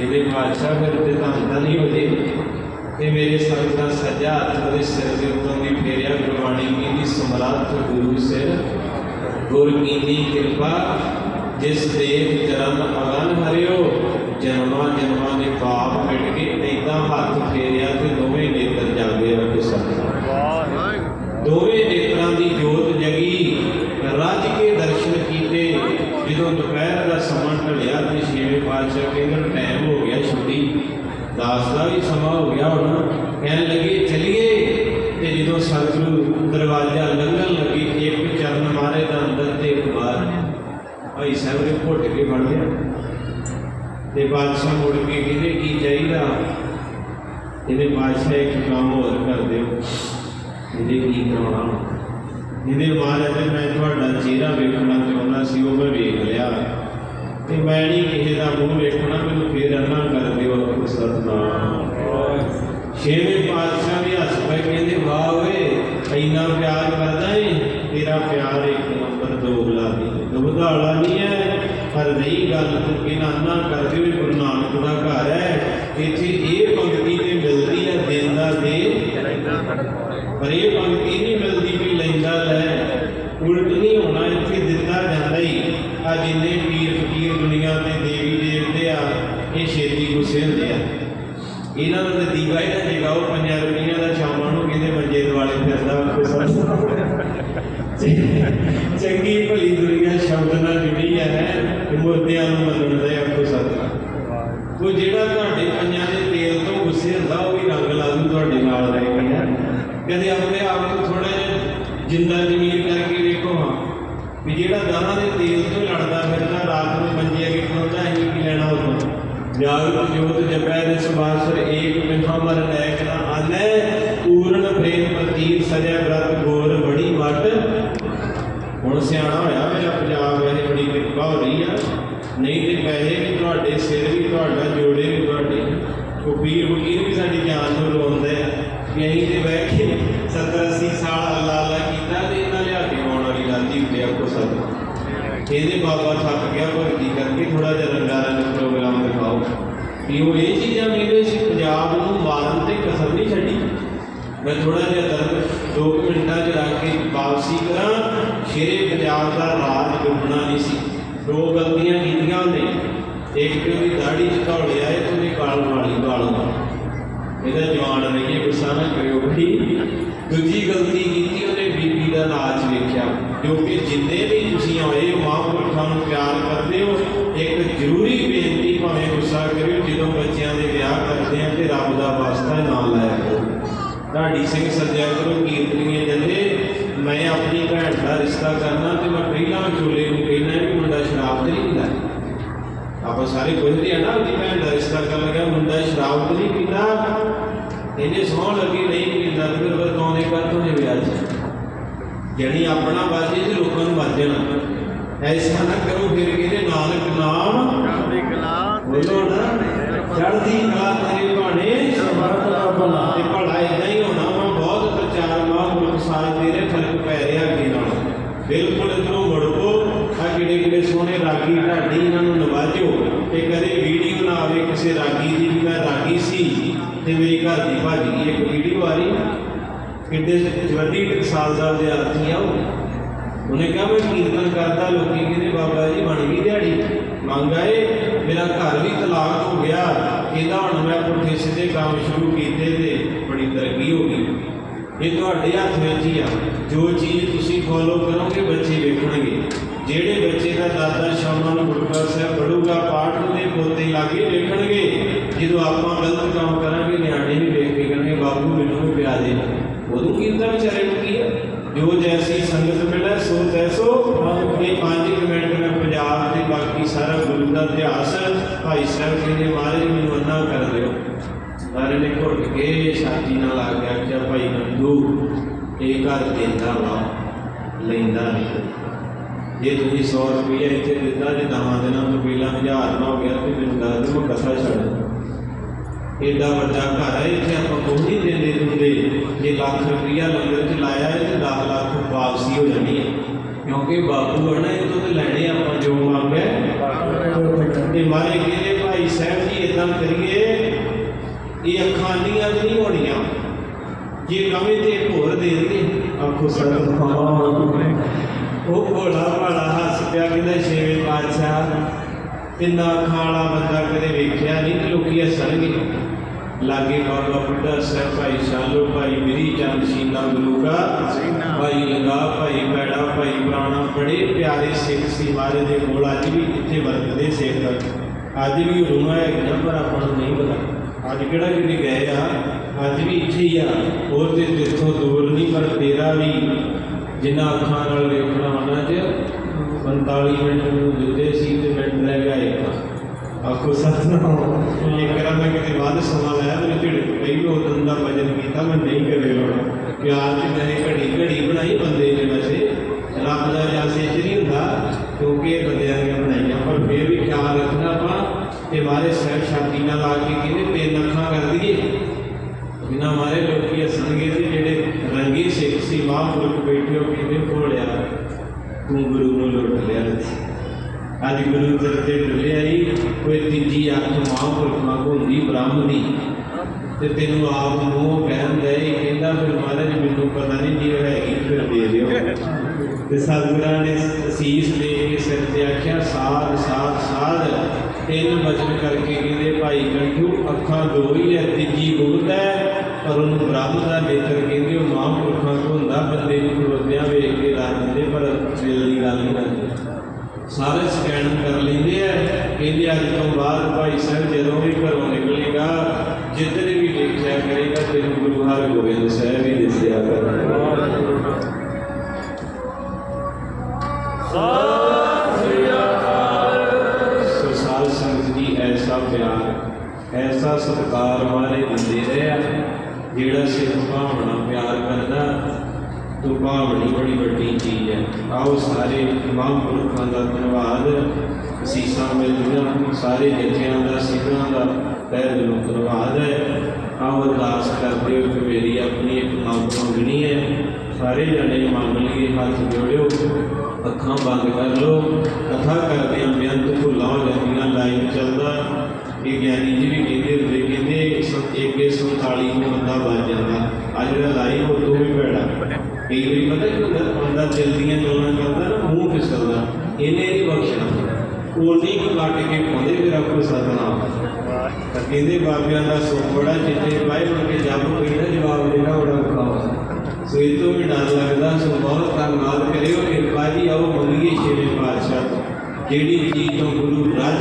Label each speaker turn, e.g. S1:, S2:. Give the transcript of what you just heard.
S1: ਇਹਦੇ ਬਾਦਸ਼ਾਹ ਫਿਰ ਤੇ ਤਾਂ ਨਹੀਂ ਹੋ ਜੇ ਇਹ ਮੇਰੇ ਸੰਤ ਦਾ ਸੱਜਾ ਹੱਥ ਉਹਦੇ ਸਿਰ ਦੇ ਉੱਤੋਂ ਦੀ ਫੇਰਿਆ। ਗੁਰਬਾਣੀ ਕਹਿੰਦੀ ਸਮਰਾਤ ਗੁਰੂ ਸਿਰ, ਗੁਰ ਕੀਨੀ ਕਿਰਪਾ, ਜਿਸ ਦੇਵ ਚਰਨ ਅਗਨ ਹਰਿਓ, ਜਨਮਾਂ ਜਨਮਾਂ ਦੇ ਪਾਪ ਮਿਟ ਕੇ ਏਦਾਂ ਹੱਥ ਫੇਰਿਆ ਤੇ ਦੋਵੇਂ ਨੇਤਰ ਜਾਗੇ ਰੱਬ ਸਤਿ ਦੋਵੇਂ ਨੇਤਰਾਂ ਦੀ ਜੋਤ ਜਗੀ। ਰੱਜ ਕੇ ਦਰਸ਼ਨ ਕੀਤੇ। ਜਦੋਂ ਦੁਪਹਿਰ ਦਾ ਸਮਾਂ ਢਲਿਆ ਤੇ ਛੇਵੇਂ ਪਾਤਸ਼ਾਹ ਕਹਿੰਦੇ, ਟਾਈਮ ਦਾਸ ਦਾ ਵੀ ਸਮਾਂ ਹੋ ਗਿਆ ਹੁਣ। ਕਹਿਣ ਲੱਗੇ, ਚਲੀਏ। ਤੇ ਜਦੋਂ ਸਤਿਗੁਰੂ ਦਰਵਾਜ਼ਾ ਲੰਘਣ ਲੱਗੇ, ਇੱਕ ਚਰਨ ਮਾਰੇ ਦਾ ਅੰਦਰ ਤੇ ਇੱਕ ਬਾਹਰ ਭਾਈ ਸਾਹਿਬ ਨੇ ਘੁੱਟ ਕੇ ਫੜ ਲਿਆ ਤੇ ਬਾਦਸ਼ਾਹ ਮੁੜ ਕੇ ਕਹਿੰਦੇ, ਕੀ ਚਾਹੀਦਾ? ਇਹਦੇ ਬਾਦਸ਼ਾਹ ਇੱਕ ਕੰਮ ਹੋਰ ਕਰ ਦਿਓ। ਇਹਦੇ ਕੀ ਕਰਾਉਣਾ ਇਹਦੇ ਮਹਾਰਾਜ, ਮੈਂ ਤੁਹਾਡਾ ਚਿਹਰਾ ਵੇਖਣਾ ਚਾਹੁੰਦਾ ਸੀ, ਉਹ ਮੈਂ ਵੇਖ ਲਿਆ। ਤੇ ਮੈਂ ਨਹੀਂ ਕਿਸੇ ਦਾ ਮੂੰਹ ਵੇਖਣਾ ਮੈਨੂੰ ਫੇਰ ਅੰਨਾ ਕਰ ਦਿਓ ਆਪੋ ਸਤਨਾਮ ਛੇਵੇਂ ਪਾਤਸ਼ਾਹ ਵੀ ਹੱਸ ਪਏ ਕਹਿੰਦੇ ਵਾਹ ਓਏ ਇੰਨਾ ਪਿਆਰ ਕਰਦਾ ਏ ਤੇਰਾ ਪਿਆਰ ਇੱਕ ਨੰਬਰ ਦੋਗਲਾ ਨਹੀਂ ਦੁਬਧਾਲਾ ਨਹੀਂ ਹੈ, ਪਰ ਰਹੀ ਗੱਲ ਇਹਨਾਂ ਅੰਨਾ ਕਰਦੇ ਹੋਏ, ਗੁਰੂ ਨਾਨਕ ਦਾ ਘਰ ਹੈ। ਇੱਥੇ ਇਹ ਪੰਕਤੀ ਤੇ ਮਿਲਦੀ ਹੈ ਦਿਨ ਦੇ। ਪਰ ਇਹ ਪੰਕਤੀ ਨਹੀਂ ਮਿਲਦੀ ਵੀ ਲੈਂਦਾ ਲੈ। ਉਲਟ ਨਹੀਂ ਹੋਣਾ, ਇੱਥੇ ਦਿੱਤਾ ਜਾਂਦਾ ਹੀ। ਆ ਜਿੰਨੇ ਪੀਰ ਫਕੀਰ ਦੁਨੀਆ ਦੇ ਦੇਵੀ ਦੇਵਤੇ ਆ, ਇਹ ਛੇਤੀ ਗੁੱਸੇ ਹੁੰਦੇ ਆ। ਇਹਨਾਂ ਦਾ ਤਾਂ ਦੀਵਾ ਹੀ ਨਾ ਜਗਾਓ ਦਾ ਸ਼ਾਮਾਂ ਨੂੰ ਕਿਤੇ ਮੰਜੇ ਦੁਆਲੇ ਫਿਰਦਾ ਕੋਈ ਚੰਗੀ ਭਲੀ ਦੁਨੀਆ ਸ਼ਬਦ ਨਾਲ ਜੁੜੀ ਹੈ ਤੇ ਨੂੰ ਮੰਨਣ ਦਾ ਆਪੋ ਸਤਿ ਉਹ ਜਿਹੜਾ ਤੁਹਾਡੇ ਪੰਜਾਂ ਦੇ ਤੇਲ ਤੋਂ ਗੁੱਸੇ ਹੁੰਦਾ, ਉਹ ਵੀ ਰੰਗ ਲਾ ਦੂ ਤੁਹਾਡੇ ਨਾਲ ਰਹਿ ਕੇ ਕਦੇ ਆਪਣੇ ਆਪ ਨੂੰ ਥੋੜਾ ਜਿਹਾ ਜਿੰਦਾ ਜ਼ਮੀਰ ਕਰਕੇ ਵੇਖੋ ਹਾਂ, ਵੀ ਜਿਹੜਾ ਦਾਣਾ ਦੇ ਤੇਲ ਤੋਂ ਲੜਦਾ ਫਿਰਦਾ, ਰਾਤ ਨੂੰ ਮੰਜੇ ਅੱਗੇ ਖੜਦਾ ਹੈ ਕੀ ਲੈਣਾ ਉਹ ਜਾਗਤ ਜੋਤ, ਜਪੈ ਦਿਸ ਬਾਸਰ ਏਕ ਮਿਠਾਮਰ ਨੈਕ ਨਾ ਆਨੈ, ਪੂਰਨ ਪ੍ਰੇਮ ਪ੍ਰਤੀਤ ਸਜੈ ਬ੍ਰਤ ਗੋਰ ਹੁਣ ਸਿਆਣਾ ਹੋਇਆ ਮੇਰਾ ਪੰਜਾਬ ਵੈਸੇ ਬੜੀ ਕਿਰਪਾ ਹੋ ਰਹੀ ਆ। ਨਹੀਂ ਤੇ ਪੈਸੇ ਵੀ ਤੁਹਾਡੇ, ਸਿਰ ਵੀ ਤੁਹਾਡਾ, ਜੋੜੇ ਵੀ ਤੁਹਾਡੇ। ਉਹ ਪੀਰ ਫਕੀਰ ਵੀ ਸਾਡੀ ਜਾਨ ਨੂੰ ਰੋਂਦੇ ਆ ਕਿ ਅਸੀਂ ਤੇ ਬਹਿ ਕੇ 70 80 ਸਾਲ ਅੱਲਾ ਅੱਲਾ ਕੀਤਾ ਤੇ ਇਹਨਾਂ ਲਿਆ ਕੇ ਆਉਣ ਵਾਲੀ ਰਾਤੀ ਹੁੰਦੇ ਆ ਕੋ ਸਭ। ਕਹਿੰਦੇ ਬਾਬਾ ਥੱਕ ਗਿਆ ਭਗਤੀ ਕਰਕੇ ਥੋੜਾ ਜਿਹਾ ਰੰਗਾ ਰੰਗ ਪ੍ਰੋਗਰਾਮ ਦਿਖਾਓ। ਵੀ ਉਹ ਇਹ ਚੀਜ਼ਾਂ ਮੇਰੇ ਸੀ ਪੰਜਾਬ ਨੂੰ ਮਾਰਨ ਤੇ ਕਸਰ ਨਹੀਂ ਛੱਡੀ ਮੈਂ ਥੋੜਾ ਜਿਹਾ ਦਰਦ ਦੋ ਕੁ ਮਿੰਟਾਂ 'ਚ ਰੱਖ ਕੇ ਵਾਪਸੀ ਕਰਾਂ। ਸ਼ੇਰੇ ਪੰਜਾਬ ਦਾ ਰਾਜ ਡੁੱਬਣਾ ਨਹੀਂ ਸੀ। ਦੋ ਗਲਤੀਆਂ ਕੀਤੀਆਂ ਉਹਨੇ। ਇੱਕ ਤੇ ਉਹਦੀ ਦਾੜੀ 'ਚ ਧੌਲੇ ਆਏ ਤੇ ਉਹਦੀ ਕਾਲ ਵਾਲੀ ਗਾਲ ਮਾਰੀ ਇਹਦਾ ਜਵਾਨ ਰਹੀਏ, ਗੁੱਸਾ ਨਾ ਕਰਿਓ ਬਈ। ਦੂਜੀ ਗਲਤੀ ਕੀਤੀ ਉਹਨੇ ਬੀਬੀ ਦਾ ਨਾਚ ਵੇਖਿਆ। ਕਿਉਂਕਿ ਜਿੰਨੇ ਵੀ ਤੁਸੀਂ ਆਏ ਮਹਾਂਪੁਰਖਾਂ ਨੂੰ ਪਿਆਰ ਕਰਦੇ ਹੋ, ਇੱਕ ਜ਼ਰੂਰੀ ਬੇਨਤੀ ਭਾਵੇਂ ਗੁੱਸਾ ਕਰਿਓ, ਜਦੋਂ ਬੱਚਿਆਂ ਦੇ ਵਿਆਹ ਕਰਦੇ ਆ ਤੇ ਰੱਬ ਦਾ ਵਾਸਤਾ ਨਾਲ ਲੈ ਢਾਡੀ ਸਿੰਘ ਸੱਜਿਆ ਕਰੋ ਕੀਰਤਨੀਏ ਜਥੇ ਮੈਂ ਆਪਣੀ ਭੈਣ ਦਾ ਰਿਸ਼ਤਾ ਕਰਨਾ ਤੇ ਮੈਂ ਪਹਿਲਾਂ ਚੋਲੇ ਨੂੰ ਕਹਿਣਾ ਵੀ ਮੁੰਡਾ ਸ਼ਰਾਬ ਤੇ ਨਹੀਂ ਪੀਂਦਾ ਆਪਾਂ ਸਾਰੇ ਪੁੱਛਦੇ ਆ ਨਾ ਉਹਦੀ ਭੈਣ ਦਾ ਰਿਸ਼ਤਾ ਕਰਨ ਲੱਗਾ ਮੁੰਡਾ ਸ਼ਰਾਬ ਤੇ ਨਹੀਂ ਪੀਂਦਾ ਇਹਨੇ ਸੌਂ ਲੱਗੀ ਨਹੀਂ ਪੀਂਦਾ ਤੇ ਫਿਰ ਬਤਾਉਂਦੇ ਕਰ ਤੋਂ ਨੇ ਵਿਆਹ 'ਚ ਜਣੀ ਆਪਣਾ ਬਾਜੀ ਤੇ ਲੋਕਾਂ ਨੂੰ ਮਰ ਜਾਣਾ ਐਸਾ ਨਾ ਕਰੋ ਫਿਰ ਕਹਿੰਦੇ ਨਾਨਕ ਨਾਮ
S2: ਚੜ੍ਹਦੀ ਕਲਾ
S1: ਬੋਲੋ ਨਾ ਚੜ੍ਹਦੀ ਕਲਾ ਤੇਰੇ ਭਾਣੇ
S2: ਸਮਰਥ ਦਾ ਭਲਾ।
S1: ਤੇ ਭਲਾ ਇਦਾਂ ਹੀ ਹੋਣਾ ਵਾ ਬਹੁਤ ਪ੍ਰਚਾਰ ਮਹਾਂਪੁਰਖ ਸਾਹਿਬ ਤੇਰੇ ਫ਼ਰਕ ਪੈ ਰਿਹਾ ਅੱਗੇ ਨਾਲ ਬਿਲਕੁਲ ਇਧਰੋਂ ਮੁੜੋ ਆ ਕਿਹੜੇ ਕਿਹੜੇ ਸੋਹਣੇ ਰਾਗੀ ਢਾਡੀ ਇਹਨਾਂ ਨੂੰ ਨਵਾਜੋ ਤੇ ਕਦੇ ਵੀਡੀਓ ਨਾ ਆਵੇ ਕਿਸੇ ਰਾਗੀ ਦੀ ਵੀ ਮੈਂ ਰਾਗੀ ਸੀ ਤੇ ਮੇਰੀ ਘਰ ਦੀ ਭੱਜ ਗਈ ਇੱਕ ਵੀਡੀਓ ਆ ਰਹੀ। ਕਿੱਡੇ ਜਵੱਦੀ ਟਕਸਾਲ ਦਾ ਵਿਦਿਆਰਥੀ ਆ ਉਹ। ਉਹਨੇ ਕਿਹਾ ਮੈਂ ਕੀਰਤਨ ਕਰਦਾ ਲੋਕੀ ਕਹਿੰਦੇ ਬਾਬਾ ਜੀ ਬਣ ਗਈ ਦਿਹਾੜੀ। ਮੰਗ ਮੇਰਾ ਘਰ ਵੀ ਤਲਾਕ ਹੋ ਗਿਆ। ਇਹਦਾ ਹੁਣ ਮੈਂ ਪੁੱਠੇ ਸਿੱਧੇ ਕੰਮ ਸ਼ੁਰੂ ਕੀਤੇ ਤੇ ਬੜੀ ਤਰੱਕੀ ਹੋ ਗਈ। ਇਹ ਤੁਹਾਡੇ ਹੱਥ ਵਿੱਚ ਹੀ ਆ। ਜੋ ਚੀਜ਼ ਤੁਸੀਂ ਫੋਲੋ ਕਰੋਗੇ, ਬੱਚੇ ਵੇਖਣਗੇ। ਜਿਹੜੇ ਬੱਚੇ ਦਾ ਦਾਦਾ ਸ਼ਾਮਾਂ ਨੂੰ ਗੁਰਦੁਆਰਾ ਸਾਹਿਬ ਪੜੂਗਾ ਪਾਠ ਦੇ ਪੋਤੇ ਲਾਗੇ ਵੇਖਣਗੇ। ਜਦੋਂ ਆਪਾਂ ਗਲਤ ਕੰਮ ਕਰਾਂਗੇ, ਨਿਆਣੇ ਵੀ ਵੇਖ ਕੇ ਕਹਿਣਗੇ ਬਾਬੂ ਮੈਨੂੰ ਵੀ ਪਿਆ ਦੇ ਉਦੋਂ ਕੀਤਾ ਵਿਚਾਰੇ ਨੂੰ ਕੀ ਹੈ ਜੋ ਜੈਸੀ ਸੰਗਤ ਮਿਲੇ, ਸੋ ਤੈਸੋ। ਇਹ ਪੰਜ ਕੁ ਮੈਂ ਪੰਜਾਬ ਤੇ ਬਾਕੀ ਸਾਰਾ ਗੁਰੂ ਦਾ ਇਤਿਹਾਸ ਭਾਈ ਸਾਹਿਬ ਜੀ ਕਹਿੰਦੇ ਮਹਾਰਾਜ ਮੈਨੂੰ ਅੰਨਾ ਕਰ ਦਿਓ। ਸਾਰੇ ਨੇ ਘੁੱਟ ਕੇ ਛਾਤੀ ਨਾਲ ਆ ਗਿਆ ਆਖਿਆ, ਭਾਈ ਨੰਦੂ ਇਹ ਘਰ ਦਿੰਦਾ ਵਾ, ਲੈਂਦਾ ਨਹੀਂ। ਜੇ ਤੁਸੀਂ 100 ਰੁਪਏ ਇੱਥੇ ਦਿੱਤਾ, ਜੇ ਦਹਾਂ ਦਿਨਾਂ ਤੋਂ ਪਹਿਲਾਂ 1000 ਨਾ ਹੋ ਗਿਆ, ਤੇ ਮੈਨੂੰ ਦੱਸ ਦਿਓ ਕਥਾ ਛੱਡ ਏਡਾ ਵੱਡਾ ਘਰ ਹੈ, ਇੱਥੇ ਆਪਾਂ ਕੋਈ ਨਹੀਂ ਦਿੰਦੇ ਦਿੰਦੇ। ਜੇ ਲੱਖ ਰੁਪਈਆ ਲੰਗਰ ਚ ਲਾਇਆ ਹੈ, ਤੇ 10 ਲੱਖ ਵਾਪਸੀ ਹੋ ਜਾਣੀ ਹੈ। ਕਿਉਂਕਿ ਬਾਪੂ ਹੈ ਇਹ ਤੋਂ ਲੈਣੇ ਆਪਾਂ ਜੋ ਮੰਗਿਆ ਤੇ ਮਾਰੇ ਕਹਿੰਦੇ, ਭਾਈ ਸਾਹਿਬ ਜੀ ਇਦਾਂ ਕਰੀਏ, ਇਹ ਅੱਖਾਂ ਨੀਆਂ ਨਹੀਂ ਹੋਣੀਆਂ। ਜੇ ਕਵੇਂ ਤੇ ਇੱਕ ਹੋਰ ਦੇ ਆਖੋ, ਸਤਿ ਉਹ ਭੋਲਾ ਭਾਲਾ ਹੱਸ ਪਿਆ ਕਹਿੰਦਾ ਛੇਵੇਂ ਪਾਤਸ਼ਾਹ ਤਿੰਨਾ ਅੱਖਾਂ ਬੰਦਾ ਕਦੇ ਵੇਖਿਆ ਨਹੀਂ ਤੇ ਲੋਕੀ ਹੱਸਣਗੇ ਲਾਗੇ ਬਾਬਾ ਬੁੱਢਾ ਸਾਹਿਬ, ਭਾਈ ਸ਼ਾਲੋ, ਭਾਈ ਮੇਰੀ ਚੰਦ ਸ਼ੀਨਾ ਗੁਰੂ ਭਾਈ ਲੰਗਾ, ਭਾਈ ਪੈੜਾ ਭਾਈ ਪੁਰਾਣਾ, ਬੜੇ ਪਿਆਰੇ ਸਿੱਖ ਸੀ ਮਹਾਰਾਜ ਦੇ ਕੋਲ, ਅੱਜ ਵੀ ਇੱਥੇ ਵਰਤਦੇ ਸਿੱਖ। ਅੱਜ ਵੀ ਰੂਹਾਂ ਹੈਗੀਆਂ, ਪਰ ਆਪਾਂ ਨੂੰ ਨਹੀਂ ਪਤਾ। ਅੱਜ ਕਿਹੜਾ ਕਿਤੇ ਗਏ ਆ? ਅੱਜ ਵੀ ਇੱਥੇ ਹੀ ਆ। ਹੋਰ ਤੇ ਜਿੱਥੋਂ ਦੂਰ ਨਹੀਂ, ਪਰ ਤੇਰਾ ਵੀ ਜਿੰਨਾ ਅੱਖਾਂ ਨਾਲ ਵੇਖਣਾ ਉਹਨਾਂ 'ਚ 45 ਮਿੰਟ ਨੂੰ ਦਿੱਤੇ ਸੀ ਤੇ ਮਿੰਟ ਰਹਿ ਗਿਆ ਇੱਕ ਆਖੋ, ਸਤਨਾਮ। ਇਹ ਕਰਾਂ ਮੈਂ ਕਿਤੇ ਵੱਧ ਸਮਾਂ ਲਾਇਆ ਮੇਰੇ ਢਿੱਡ ਪਈ ਉਹ ਦਿਨ ਦਾ ਵਜਨ ਕੀਤਾ, ਮੈਂ ਨਹੀਂ ਕਰੇ ਲੋਣਾ ਪਿਆਰ ਤੇ ਮੈਂ ਘੜੀ ਘੜੀ ਬਣਾਈ ਬੰਦੇ ਨੇ ਵੈਸੇ ਰੱਬ ਦਾ ਜਾਸੇ ਚ ਨਹੀਂ ਹੁੰਦਾ, ਕਿਉਂਕਿ ਇਹ ਬੰਦਿਆਂ ਦੀਆਂ ਬਣਾਈਆਂ, ਪਰ ਫਿਰ ਵੀ ਖਿਆਲ ਰੱਖਣਾ ਆਪਾਂ, ਤੇ ਮਾਰੇ ਸਹਿਬ ਸ਼ਾਂਤੀ ਨਾਲ ਲਾ ਕੇ ਕਹਿੰਦੇ ਤਿੰਨ ਕਰ ਦਈਏ? ਬਿਨਾ ਮਾਰੇ ਲੋਕੀ ਹੱਸਣਗੇ ਤੇ ਜਿਹੜੇ ਰੰਗੀ ਸਿੱਖ ਬੈਠੇ ਹੋ, ਕਹਿੰਦੇ ਭੋਲਿਆ ਤੂੰ ਗੁਰੂ ਨੂੰ ਲੁੱਟ ਲਿਆ ਅੱਜ ਗੁਰੂ ਤੇਰੇ ਤੇ ਡੁੱਲਿਆ ਹੀ ਕੋਈ ਤੀਜੀ ਅੱਖ ਮਹਾਂਪੁਰਖ ਹੁੰਦੀ ਬ੍ਰਹਮ ਦੀ ਤੇ ਤੈਨੂੰ ਆਪ ਨੂੰ ਕਹਿੰਦਾ ਹੀ ਕਹਿੰਦਾ ਫਿਰ ਮਹਾਰਾਜ, ਮੈਨੂੰ ਪਤਾ ਨਹੀਂ ਜੀ ਹੈਗੀ ਫਿਰ ਦੇ ਦਿਓ। ਤੇ ਸਤਿਗੁਰਾਂ ਨੇ ਅਸੀਸ ਦੇ ਕੇ ਸਿਰ ਤੇ ਆਖਿਆ, ਸਾਧ ਸਾਧ ਸਾਧ। ਤਿੰਨ ਬਚਨ ਕਰਕੇ ਕਹਿੰਦੇ, ਭਾਈ ਗੰਢੂ ਅੱਖਾਂ ਦੋ ਹੀ ਹੈ ਤੀਜੀ ਗੁਪਤ ਹੈ। ਪਰ ਉਹਨੂੰ ਬ੍ਰਹਮ ਦਾ ਨੇਤਰ ਕਹਿੰਦੇ ਉਹ ਮਹਾਂਪੁਰਖਾਂ ਤੋਂ ਹੁੰਦਾ, ਬੰਦੇ ਨੂੰ ਖਲੋਤਿਆਂ ਵੇਖ ਕੇ ਦੱਸ ਦਿੰਦੇ, ਪਰ ਦਿਲ ਦੀ ਗੱਲ ਨਹੀਂ ਕਰਦੇ। ਸਾਰੇ ਸਕੈਨ ਕਰ ਲੈਂਦੇ ਆ। ਕਹਿੰਦੇ ਅੱਜ ਤੋਂ ਬਾਅਦ ਭਾਈ ਸਾਹਿਬ ਜਦੋਂ ਵੀ ਘਰੋਂ ਨਿਕਲੇਗਾ, ਜਿੱਧਰ ਵੀ ਦੇਖਿਆ ਕਰੇਗਾ, ਤੈਨੂੰ ਗੁਰੂ ਹਰਗੋਬਿੰਦ ਸਾਹਿਬ ਹੀ ਦਿਸਿਆ ਕਰਨਗੇ ਸੋ ਸੰਗਤ ਜੀ, ਐਸਾ ਪਿਆਰ ਐਸਾ ਸਤਿਕਾਰ ਵਾਲੇ ਬੰਦੇ ਰਹੇ ਆ। ਜਿਹੜਾ ਸਿਰ ਭਾਵਨਾ ਪਿਆਰ ਕਰਦਾ, ਤੋ ਭਾਵਨੀ ਬੜੀ ਵੱਡੀ ਚੀਜ਼ ਹੈ। ਆਓ ਸਾਰੇ ਮਹਾਂਪੁਰਖਾਂ ਦਾ ਧੰਨਵਾਦ। ਸੀਸਾਂ ਮਿਲਦੀਆਂ ਸਾਰੇ ਜੱਥਿਆਂ ਦਾ ਸਿੰਘਾਂ ਦਾ ਤਹਿ ਦਿਲੋਂ ਧੰਨਵਾਦ ਹੈ। ਆਓ ਅਰਦਾਸ ਕਰਦੇ ਹੋ ਕਿ ਮੇਰੀ ਆਪਣੀ ਇੱਕ ਮੰਗ ਮੰਗਣੀ ਹੈ। ਸਾਰੇ ਜਣੇ ਮੰਗ ਲਈਏ, ਹੱਥ ਜੋੜਿਓ, ਅੱਖਾਂ ਬੰਦ ਕਰ ਲਓ। ਕਥਾ ਕਰਦੇ ਆਂ ਬੇਅੰਤ ਭੁੱਲਾਂ ਹੋ ਜਾਂਦੀਆਂ ਲਾਈਨ ਚੱਲਦਾ। ਇਹ ਗਿਆਨੀ ਜੀ ਵੀ ਸੋ- ਇੱਕ 147 ਨੂੰ ਬੰਦਾ ਬਚ ਜਾਂਦਾ। ਆ ਜਿਹੜਾ ਲਾਈਨ ਉਹ ਤੋਂ ਵੀ ਭੈੜਾ। ਕਈ ਵਾਰੀ ਪਤਾ ਕੀ ਹੁੰਦਾ? ਬੰਦਾ ਜਲਦੀਆਂ ਗੱਲਾਂ ਕਰਦਾ ਨਾ, ਮੂੰਹ ਫਿਸਲਦਾ। ਇਹਨੇ ਨਹੀਂ ਬਖਸ਼ਣਾ। ਉਨੀ ਕੁ ਕੱਟ ਕੇ ਪਾਉਂਦੇ ਫਿਰ ਆਪੋ ਸਤਨਾਮ। ਤਾਂ ਕਹਿੰਦੇ ਬਾਬਿਆਂ ਦਾ ਸੁਖ ਬੜਾ ਜਿੱਤੇ ਬਾਈ ਬਣ ਕੇ ਜੱਬ ਪੈਂਦਾ ਜਵਾਬ ਦੇਣਾ ਬੜਾ ਔਖਾ ਸੋ ਇਹ ਤੋਂ ਵੀ ਡਰ ਲੱਗਦਾ, ਸੋ ਬਹੁਤ ਧੰਨਵਾਦ ਕਰਿਓ, ਕਿਰਪਾ ਜੀ ਆਓ ਮੰਗੀਏ ਛੇਵੇਂ ਪਾਤਸ਼ਾਹ। ਤੋਂ ਜਿਹੜੀ ਚੀਜ਼ ਤੋਂ ਗੁਰੂ ਰਾਜ